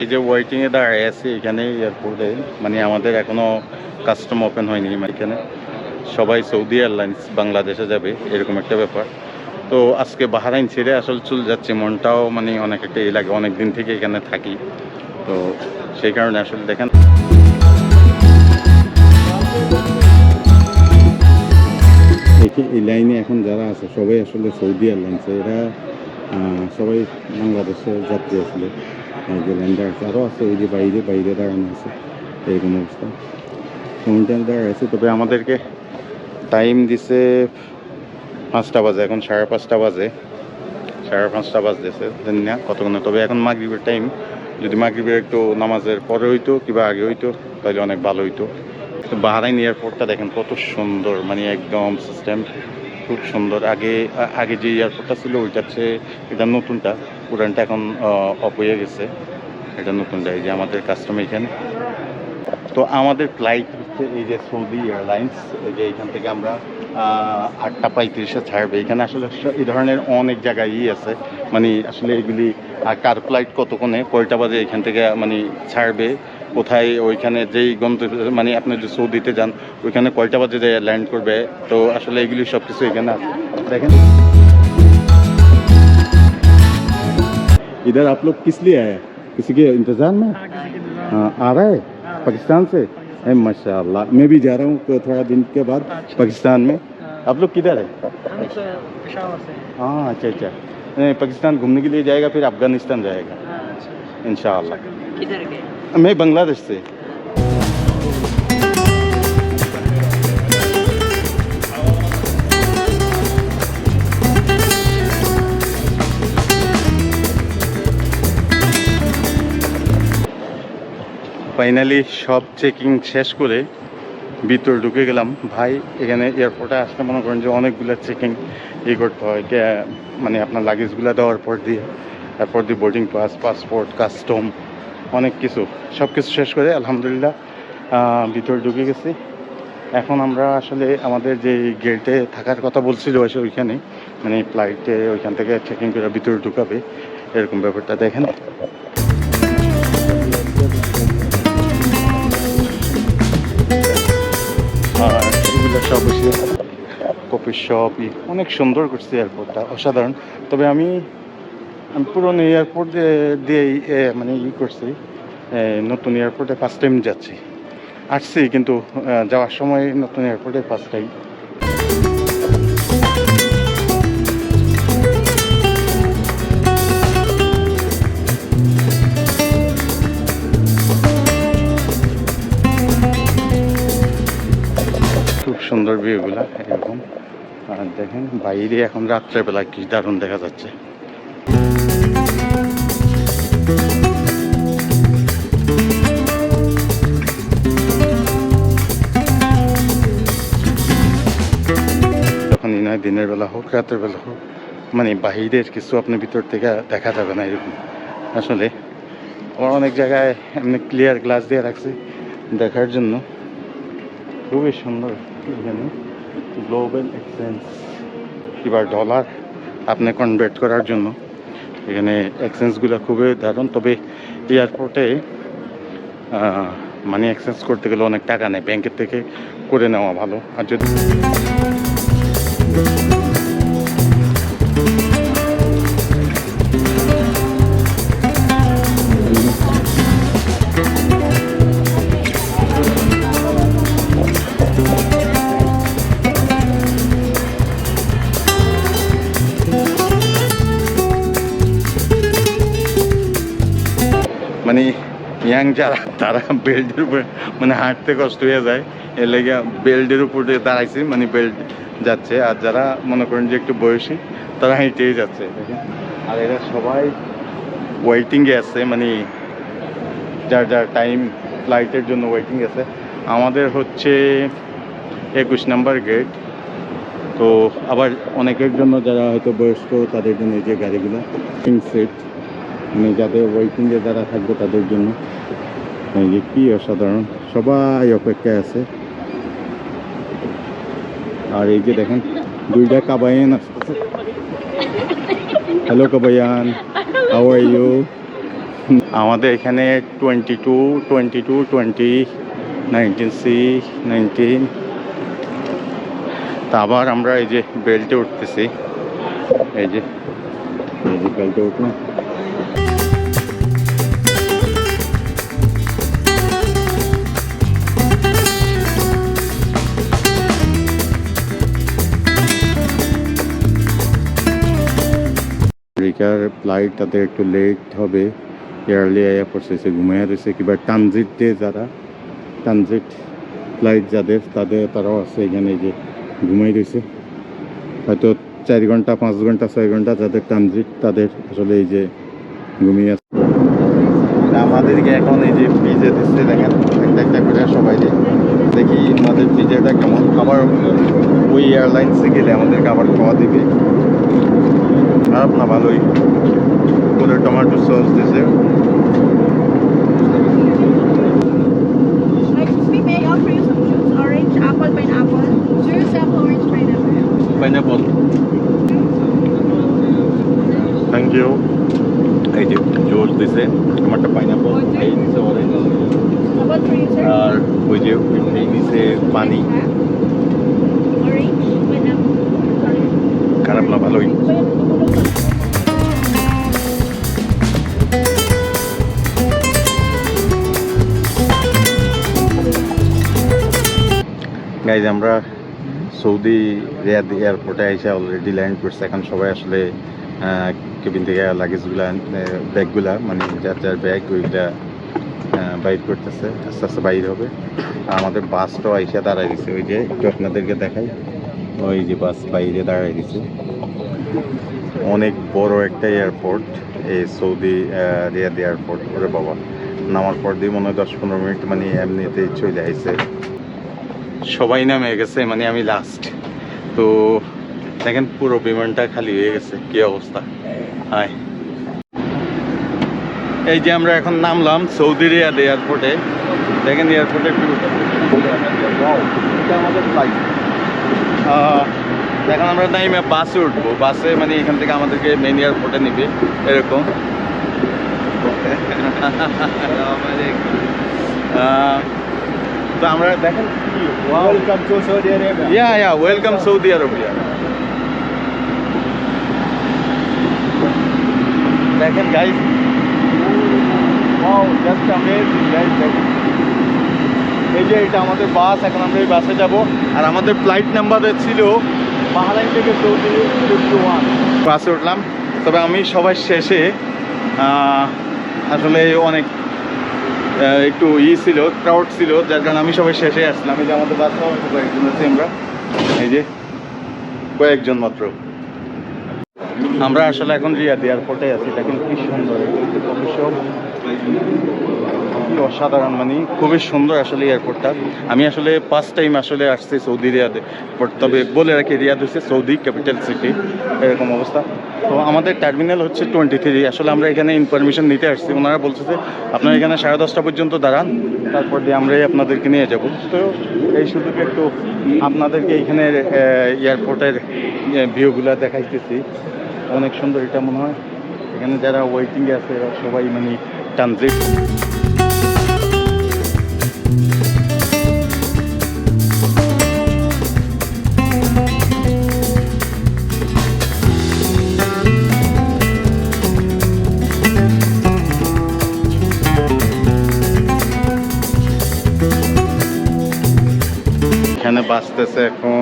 এই যে ওয়েটিং এ দাঁড়ায় আছি এখানে এয়ারপোর্টে মানে আমাদের এখনও কাস্টম ওপেন হয়নি মানে এখানে সবাই সৌদি এয়ারলাইন্স বাংলাদেশে যাবে, এরকম একটা ব্যাপার। তো আজকে বাহারাইন ছেড়ে আসলে চলে যাচ্ছে, মনটাও মানে অনেক একটা লাগে অনেক দিন থেকে এখানে থাকি। তো সেই কারণে আসলে দেখেন। দেখি, এই লাইনে এখন যারা আছে, সবাই আসলে সৌদি এয়ারলাইন্সে এরা সবাই বাংলাদেশে যাত্রী আসলে। যে ল্যান্ডার আছে আরও আছে ওই যে বাইরে বাইরে দাঁড়ানো আছে এরকম অবস্থা ওইখানে দাঁড়ায় আছে তবে আমাদেরকে টাইম দিছে পাঁচটা বাজে এখন সাড়ে পাঁচটা বাজে সাড়ে পাঁচটা বাজতেছে জানি না কতক্ষণে তবে এখন মাগরিবের টাইম যদি মাগরিবের একটু নামাজের পরে হইতো কিংবা আগে হইতো তাহলে অনেক ভালো হইতো বাহারাইন এয়ারপোর্টটা দেখেন কত সুন্দর মানে একদম সিস্টেম খুব সুন্দর আগে আগে যে এয়ারপোর্টটা ছিল ওইটা হচ্ছে এটা নতুনটা পুরানটা এখন অফ হয়ে গেছে। এটা নতুনটা এই যে আমাদের কাস্টমার এখানে। তো আমাদের ফ্লাইট হচ্ছে এই যে সৌদি এয়ারলাইন্স এই যে এখান থেকে আমরা আটটা পঁয়ত্রিশে ছাড়বে। এখানে আসলে এই ধরনের অনেক জায়গায় ই আছে। মানে আসলে এগুলি কার ফ্লাইট কতক্ষণে, কয়টা বাজে এখান থেকে মানে ছাড়বে, কোথায়, ওইখানে যেই গন্তব্য মানে আপনি যদি সৌদিতে যান, ওইখানে কয়টা বাজে যে ল্যান্ড করবে। তো আসলে এগুলি সব কিছু এখানে আছে। দেখেন। इधर आप लोग किस लिए आए किसी के इंतज़ार में? हाँ, आ रहा है? पाकिस्तान से? है माशा मैं भी जा रहा हूँ तो थोड़ा दिन के बाद पाकिस्तान में। आप लोग किधर है? हम पेशावर से हैं। हाँ अच्छा अच्छा। नहीं, पाकिस्तान घूमने के लिए जाएगा फिर अफ़गानिस्तान जाएगा। इन अच्छा। गए? मैं बांग्लादेश से। ফাইনালি সব চেকিং শেষ করে ভিতর ঢুকে গেলাম। ভাই, এখানে এয়ারপোর্টে আসতে মনে করেন যে অনেকগুলো চেকিং ই করতে হয়। মানে আপনার লাগেজগুলো দেওয়ার পর দিয়ে, তারপর দিয়ে বোর্ডিং পাস পাসপোর্ট কাস্টম অনেক কিছু। সব কিছু শেষ করে আলহামদুলিল্লাহ ভিতরে ঢুকে গেছি। এখন আমরা আসলে আমাদের যে গেটে থাকার কথা বলছিল ওইখানে মানে ফ্লাইটে ওইখান থেকে চেকিং করে ভিতরে ঢুকাবে, এরকম ব্যাপারটা দেখেন। কফি শপ অনেক সুন্দর করছে এয়ারপোর্টটা অসাধারণ। তবে আমি আমি পুরনো এয়ারপোর্ট দিয়ে মানে ই করছি নতুন এয়ারপোর্টে ফার্স্ট টাইম যাচ্ছি। আসছি কিন্তু যাওয়ার সময় নতুন এয়ারপোর্টে ফার্স্ট টাইম খুব সুন্দর ভিউগুলা এরকম। আর দেখেন বাইরে এখন রাত্রেবেলা কি দারুণ দেখা যাচ্ছে। দিনের বেলা হোক, রাতের বেলা হোক মানে বাহিরের কিছু আপনার ভিতর থেকে দেখা যাবে না এরকম। আসলে আবার অনেক জায়গায় এমনি ক্লিয়ার গ্লাস দিয়ে রাখছি দেখার জন্য। খুবই সুন্দর এখানে গ্লোবাল এক্সচেঞ্জ এবার ডলার আপনি কনভার্ট করার জন্য এখানে এক্সচেঞ্জগুলো খুবই দারুণ। তবে এয়ারপোর্টে মানি এক্সচেঞ্জ করতে গেলে অনেক টাকা নেয়। ব্যাংকের থেকে করে নেওয়া ভালো। আর যদি মানে ইয়াং যারা, তারা বেল্টের উপরে মানে হাঁটতে কষ্ট হয়ে যায়। এর লেগে বেল্টের উপরে দাঁড়াইছে মানে বেল্ট যাচ্ছে। আর যারা মনে করেন যে একটু বয়সী, তারা হেঁটেই যাচ্ছে আর এরা সবাই ওয়েটিংয়ে আছে মানে যার যার টাইম ফ্লাইটের জন্য ওয়েটিং আছে। আমাদের হচ্ছে একুশ নাম্বার গেট তো আবার অনেকের জন্য যারা হয়তো বয়স্ক, তাদের জন্য এই যে গাড়িগুলো সেট মানে যাদের ওয়েটিংয়ে যারা থাকবে তাদের জন্য। যে কি অসাধারণ। সবাই অপেক্ষায় আছে। আর এই যে দেখেন, দুইটা কাবায়ান আসতেছে হ্যালো কাবায়ান। হাউ আর ইউ আমাদের এখানে twenty two twenty two twenty nineteen C nineteen তা আবার আমরা এই যে বেল্টে উঠতেছি। এই যে এই যে বেল্টে উঠলাম। রিকার ফ্লাইট তাদের একটু লেট হবে। এয়ারলি আয়া পড়ছে সে ঘুমাইয়া রয়েছে। কিংবা ট্রানজিট দিয়ে যারা, ট্রানজিট ফ্লাইট যাদের, তাদের, তারাও আছে এখানে যে ঘুমাই রয়েছে। হয়তো চার ঘণ্টা, পাঁচ ঘণ্টা, ছয় ঘণ্টা যাদের ট্রানজিট, তাদের আসলে এই যে ঘুমিয়ে আছে। আমাদেরকে এখন এই যে পিজে দিচ্ছে, দেখেন, একটা একটা করে সবাই দেখি আমাদের পিজাটা কেমন। আবার ওই এয়ারলাইন্সে গেলে আমাদেরকে আবার খাওয়া দিবে। খারাপ না ভালোই। ওদের টমেটো সস দিছে. পাইনাপল থ্যাংক ইউ এই যে জোস দিছে। আমারটা পাইনাপল এই দিছে অরেঞ্জ আর ওই যে দিছে পানি. খারাপ না ভালোই গাইজ আমরা সৌদি রিয়াদ এয়ারপোর্টে এসে অলরেডি ল্যান্ড করছে। এখন সবাই আসলে কেবিন থেকে লাগেজগুলা ব্যাগগুলা মানে যার যার ব্যাগ ওইগুলা আহ, বাইর করতেছে, আস্তে আস্তে বাইর হবে। আমাদের বাসটাও আইসা দাঁড়াই দিছে, ওই যে একটু আপনাদেরকে দেখাই। ওই যে বাস বাইরে দাঁড়াই দিছে। অনেক বড় একটা এয়ারপোর্ট, এই সৌদি রিয়াদ এয়ারপোর্ট, ওরে বাবা। নামার পর দিয়ে মনে হয় দশ পনেরো মিনিট মানে এমনিতেই চলে আইছে। সবাই নামে গেছে মানে আমি লাস্ট তো দেখেন পুরো বিমানটা খালি হয়ে গেছে, কি অবস্থা। হায় এই যে আমরা এখন নামলাম সৌদি রিয়াদ এয়ারপোর্টে। দেখেন এয়ারপোর্টে আমাদের ফ্লাইট এখন আমরা নাইমে বাসে উঠবো। বাসে মানে এখান থেকে আমাদেরকে মেন এয়ারপোর্টে নিবে এরকম। তো আমরা দেখেন Saudi Arabia. Yeah, yeah. Welcome Saudi দেখেন গাইস জাস্ট দেখেন এই যে এটা আমাদের বাস, এখন আমরা এই বাসে যাব। আর আমাদের ফ্লাইট নাম্বার ছিল বাহারাইন থেকে সৌদি ফিফটি ওয়ান। বাসে উঠলাম। তবে আমি সবার শেষে আসলে অনেক একটু ই ছিল ক্রাউড ছিল, যার কারণে আমি সবাই শেষে আসলাম। এই যে আমাদের একটু কয়েকজন আছি আমরা এই যে কয়েকজন মাত্র। আমরা আসলে এখন রিয়াদ এয়ারপোর্টে আছি, দেখেন কি সুন্দর। অসাধারণ মানে খুবই সুন্দর আসলে এয়ারপোর্টটা। আমি আসলে ফার্স্ট টাইম আসলে আসছি সৌদি রিয়াদে বাট তবে বলে রাখি, রিয়াদ হচ্ছে সৌদি ক্যাপিটাল সিটি এরকম অবস্থা। তো আমাদের টার্মিনাল হচ্ছে টোয়েন্টি থ্রি আসলে আমরা এখানে ইনফরমেশন নিতে আসছি। ওনারা বলছে যে, আপনারা এখানে সাড়ে দশটা পর্যন্ত দাঁড়ান, তারপর দিয়ে আমরাই আপনাদেরকে নিয়ে যাব। তো এই সুযোগে একটু আপনাদেরকে এখানের এয়ারপোর্টের ভিউগুলো দেখাইতেছি। অনেক সুন্দর এটা মনে হয়। এখানে যারা ওয়েটিংয়ে আছে, এরা সবাই মানে ট্রানজিট এখানে বাঁচতেছে এখন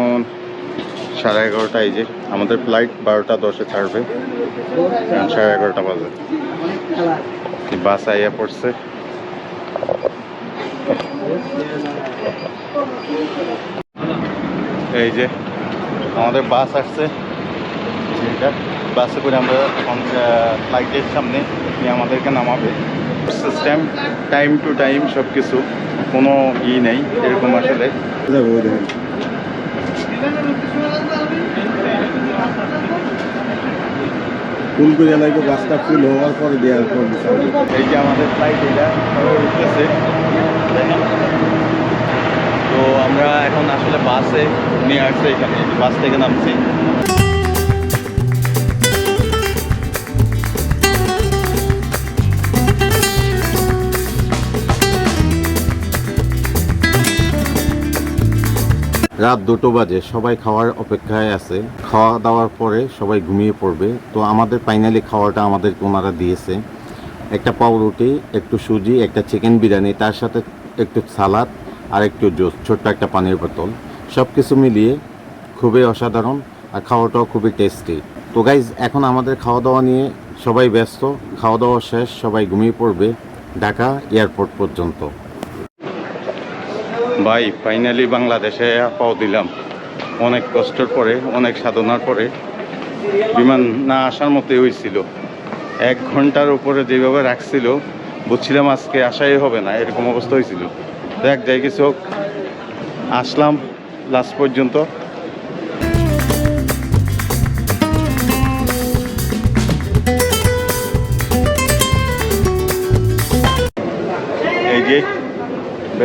সাড়ে এগারোটা, এই যে আমাদের ফ্লাইট বারোটা, দশে ছাড়বে। সাড়ে এগারোটা বাজে। বাস আইয়া পড়ছে? এই যে আমাদের বাস আসছে। বাসে করে আমরা এখন ফ্লাইটের সামনে আমাদেরকে নামাবে। সিস্টেম টাইম টু টাইম সব কিছু কোনো ই নেই, এরকম আসলে। ফুল করে লাগবে বাসটা ফুল হওয়ার পরে দেওয়ার পর এই যে আমাদের ফ্লাইট এটা উঠতেছে। তো আমরা এখন আসলে বাসে নিয়ে আসছে এখানে বাস থেকে নামছি। রাত দুটো বাজে, সবাই খাওয়ার অপেক্ষায় আছে। খাওয়া দাওয়ার পরে সবাই ঘুমিয়ে পড়বে। তো আমাদের ফাইনালি খাওয়াটা আমাদেরকে ওনারা দিয়েছে। একটা পাউরুটি, একটু সুজি, একটা চিকেন বিরিয়ানি, তার সাথে একটু সালাদ আর একটু জুস, ছোট্ট একটা পানির বোতল। সব কিছু মিলিয়ে খুবই অসাধারণ আর খাওয়াটাও খুবই টেস্টি তো গাইজ এখন আমাদের খাওয়া দাওয়া নিয়ে সবাই ব্যস্ত। খাওয়া দাওয়া শেষ, সবাই ঘুমিয়ে পড়বে ঢাকা এয়ারপোর্ট পর্যন্ত। ভাই ফাইনালি বাংলাদেশে পাও দিলাম। অনেক কষ্টের পরে, অনেক সাধনার পরে। বিমান না আসার মতোই হয়েছিল এক ঘণ্টার উপরে যেভাবে রাখছিল, বুঝছিলাম আজকে আসাই হবে না, এরকম অবস্থা হয়েছিল দেখ, যাই কিছু হোক, আসলাম লাস্ট পর্যন্ত।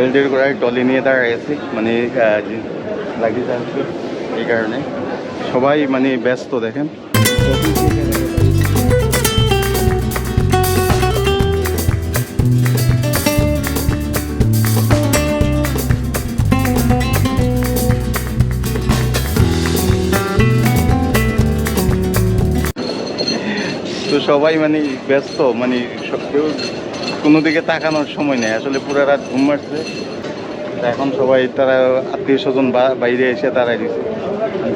বেল্টের গোড়ায় টলি নিয়ে দাঁড়ায় আছি। মানে লাগিয়ে যাচ্ছে এই কারণে। সবাই মানে ব্যস্ত, দেখেন। তো সবাই মানে ব্যস্ত মানে সব- কেউ কোনো দিকে তাকানোর সময় নেই। আসলে পুরো রাত ঘুম মারছে এখন সবাই তারা আত্মীয় স্বজন বাইরে এসে তারা দিছে।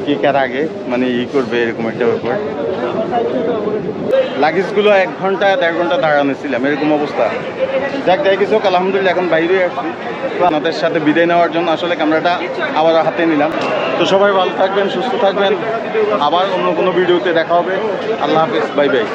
কি কার আগে মানে ই করবে এরকম একটা ব্যাপার। লাগেজগুলো এক ঘণ্টা, দেড় ঘণ্টা দাঁড়ানো ছিলাম এরকম অবস্থা। যাক, যাই কিছু আলহামদুলিল্লাহ, এখন বাইরে আসছি আপনাদের সাথে বিদায় নেওয়ার জন্য আসলে ক্যামেরাটা আবার হাতে নিলাম। তো সবাই ভালো থাকবেন, সুস্থ থাকবেন। আবার অন্য কোনো ভিডিওতে দেখা হবে। আল্লাহ হাফিজ, বাই বাই।